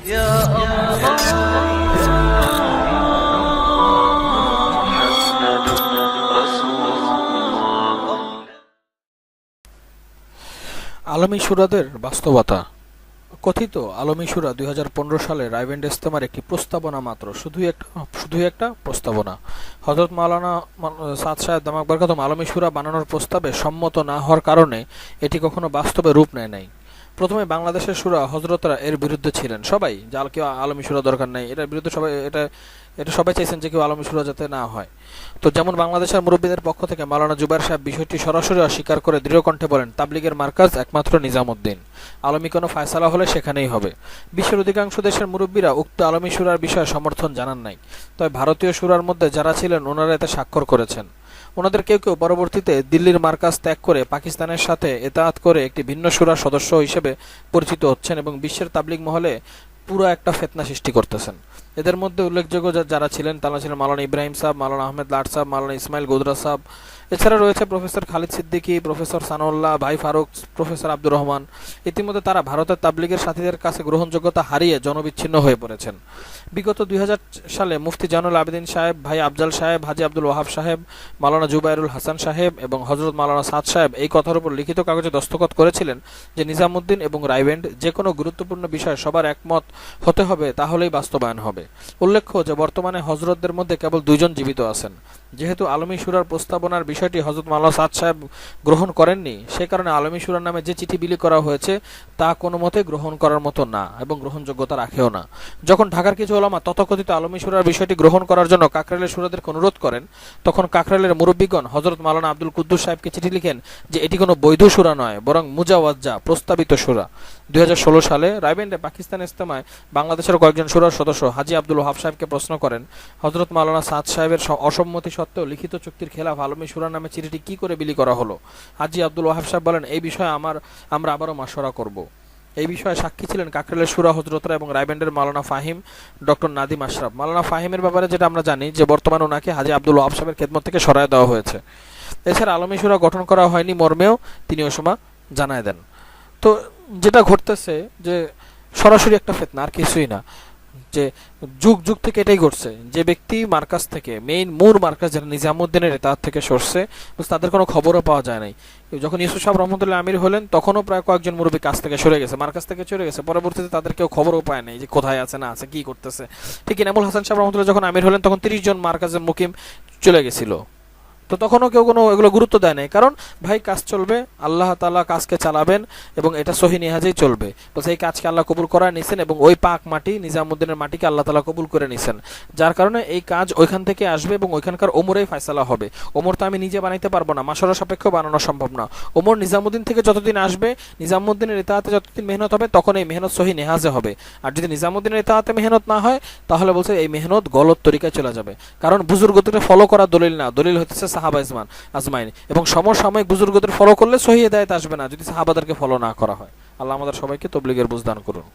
আলমী সুরাদের বাস্তবতা। কথিত আলমী সুরা দুই হাজার পনেরো সালে রাইভেন্ড ইস্তেমার একটি প্রস্তাবনা মাত্র। শুধুই একটা শুধুই একটা প্রস্তাবনা। হজরত মাওলানা সাদ সাহেব দামাক বরকাতম আলমী সুরা বানানোর প্রস্তাবে সম্মত না হওয়ার কারণে এটি কখনো বাস্তবে রূপ নেয় নাই। প্রথমে বাংলাদেশের সুরা হজরতরা এর বিরুদ্ধে ছিলেন। সবাই যে কেউ আলমী সুরা দরকার নাই, এটার বিরুদ্ধে সবাই, এটা এটা সবাই চাইছেন যে কেউ আলমী সুরা যাতে না হয়। তো যেমন বাংলাদেশের মুরব্বীদের পক্ষ থেকে মালানা জুবাইর সাহেব বিষয়টি সরাসরি অস্বীকার করে দৃঢ় কণ্ঠে বলেন, তাবলিগের মার্কাজ একমাত্র নিজামুদ্দিন। আলমী কোনো ফায়সালা হলে সেখানেই হবে। বিশ্বের অধিকাংশ দেশের মুরব্বীরা উক্ত আলমী সুরার বিষয়ে সমর্থন জানান নাই। তবে ভারতীয় সুরার মধ্যে যারা ছিলেন, ওনারা এতে স্বাক্ষর করেছেন। ওনাদের কেউ কেউ পরবর্তীতে দিল্লির মার্কাজ ত্যাগ করে পাকিস্তানের সাথে এতায়াত করে একটি ভিন্ন সুরার সদস্য হিসেবে পরিচিত হচ্ছেন এবং বিশ্বের তাবলিক মহলে পুরো একটা ফেতনা সৃষ্টি করতেছেন। এদের মধ্যে উল্লেখযোগ্য যারা ছিলেন তারা ছিলেন মালানা ইব্রাহিম সাহেব, মালানা আহমেদ লাট সাহেব, মালানা ইসমাইল গোদরা সাহেব এছাড়া রয়েছে প্রফেসর খালিদ সিদ্দিকী, প্রফেসর সানাউল্লাহ, ভাই ফারুক, প্রফেসর আব্দুর রহমান। ইতিমধ্যে তারা ভারতের তাবলিগের সাথীদের কাছে গ্রহণযোগ্যতা হারিয়ে জনবিচ্ছিন্ন হয়ে পড়েছেন। বিগত দুই সালে মুফতি জানুল আবেদিন সাহেব, ভাই আফজাল সাহেব, হাজি আব্দুল ওয়াহাব সাহেব, মালানা জুবাইরুল হাসান সাহেব এবং হজরত মালানা সাদ সাহেব এই কথার উপর লিখিত কাগজে দস্তখত করেছিলেন যে নিজামুদ্দিন এবং রাইভেন্ড যে কোনো গুরুত্বপূর্ণ বিষয়ে সবার একমত হতে হবে তাহলেই বাস্তবায়ন হবে। উল্লেখ্য যে বর্তমানে হজরতদের মধ্যে কেবল দুইজন জীবিত আছেন। যেহেতু আলমী সুরার প্রস্তাবনার বিষয়টি হজরত মাল্লা সাদ সাহেব গ্রহণ করেননি, সে কারণে আলমী সুরার নামে যে চিঠি বিলি করা হয়েছে, তা কোনো মতে গ্রহণ করার মতো না এবং গ্রহণযোগ্যতা রাখেও না। যখন ঢাকার কিছু ওলামা তথাকথিত আলমী সুরার বিষয়টি গ্রহণ করার জন্য কাকরাইলের সুরাদেরকে অনুরোধ করেন, তখন কাকরাইলের মুরব্বীগণ হজরত মালানা আব্দুল কুদ্দুস সাহেবকে চিঠি লিখেন যে, এটি কোনো বৈধ সুরা নয়, বরং মুজাওয়াজ্জা, প্রস্তাবিত সুরা। দুই হাজার ষোলো সালে রাইবেন্ডে পাকিস্তান ইস্তেমায় বাংলাদেশের কয়েকজন সুরার সদস্য হাজি আব্দুল ওহাব সাহেবকে প্রশ্ন করেন হজরত মাওলানা সাদ সাহেবের অসম্মতি সত্ত্বেও লিখিত চুক্তির খেলাফ আলমী সুরা নামে চিঠিটি কি করে বিলি করা হলো? হাজি আব্দুল ওহাব সাহেব বলেন, এই বিষয়ে আমার, আমরা আবারও মাসরা করব। এই বিষয়ে সাক্ষী ছিলেন কাকরেলের সুরা হজরতরা এবং রাইবেন্ডের মাওলানা ফাহিম, ডক্টর নাদিম আশরাফ। মাওলানা ফাহিমের ব্যাপারে যেটা আমরা জানি যে বর্তমানে ওনাকে হাজি আব্দুল ওহাব সাহেবের খেদমত থেকে সরায় দেওয়া হয়েছে। এছাড়া আলমী সুরা গঠন করা হয়নি মর্মেও, তিনি ওই সময় জানায় দেন। তো যেটা ঘটতেছে যে সরাসরি একটা ফেতনা, আর কিছুই না। যে যুগ যুগ থেকে এটাই ঘটছে। যে ব্যক্তি মার্কাজ থেকে মেইন মূল মার্কাজ যারা নিজামুদ্দিনের, তার থেকে সরছে তাদের কোনো খবরও পাওয়া যায় নাই। যখন ইউসুফ সাহেব রহমতুল্লাহ আমির হলেন, তখনও প্রায় কয়েকজন মুরব্বী কাছ থেকে সরে গেছে মার্কাজ থেকে সরে গেছে। পরবর্তীতে তাদের কেউ খবরও পায় নাই যে কোথায় আছে, না আছে, কি করতেছে। ঠিক ইনামুল হাসান সাহেব রহমতুল্লাহ যখন আমির হলেন, তখন তিরিশ জন মার্কাজের মুকিম চলে গেছিল। তো তখনও কেউ কোনো এগুলো গুরুত্ব দেয় নাই। কারণ, ভাই, কাজ চলবে, আল্লাহ তালা কাজকে চালাবেন এবং এটা সহি নিহাজেই চলবে। তো সেই কাজকে আল্লাহ কবুল করায় নিছেন এবং ওই পাক মাটি, নিজামুদ্দিনের মাটিকে আল্লাহ তালা কবুল করে নিছেন। যার কারণে এই কাজ ওইখান থেকে আসবে এবং ওইখানকার ওমরেই ফয়সালা হবে। ওমর তো আমি নিজে বানাইতে পারব না মাসরা সাপেক্ষ বানানো সম্ভব না। ওমর নিজামুদ্দিন থেকে যতদিন আসবে, নিজামুদ্দিনের ইতাহাতে যতদিন মেহনত হবে, তখন এই মেহনত সহি নেহাজে হবে। আর যদি নিজামুদ্দিনের ইতাহাতে মেহনত না হয়, তাহলে বলছে, এই মেহনত গলত তরিকায় চলে যাবে। কারণ বুজুর্গদের ফলো করা দলিল না। দলিল হচ্ছে সাহাবা ইসমান আজমাইন। এবং সমসাময়িক বুজুর্গদের ফলো করলে সহি হেদায়ত আসবে না, যদি সাহাবাদেরকে ফলো না করা হয়। আল্লাহ আমাদের সবাইকে তবলিগের বুঝদান করুন।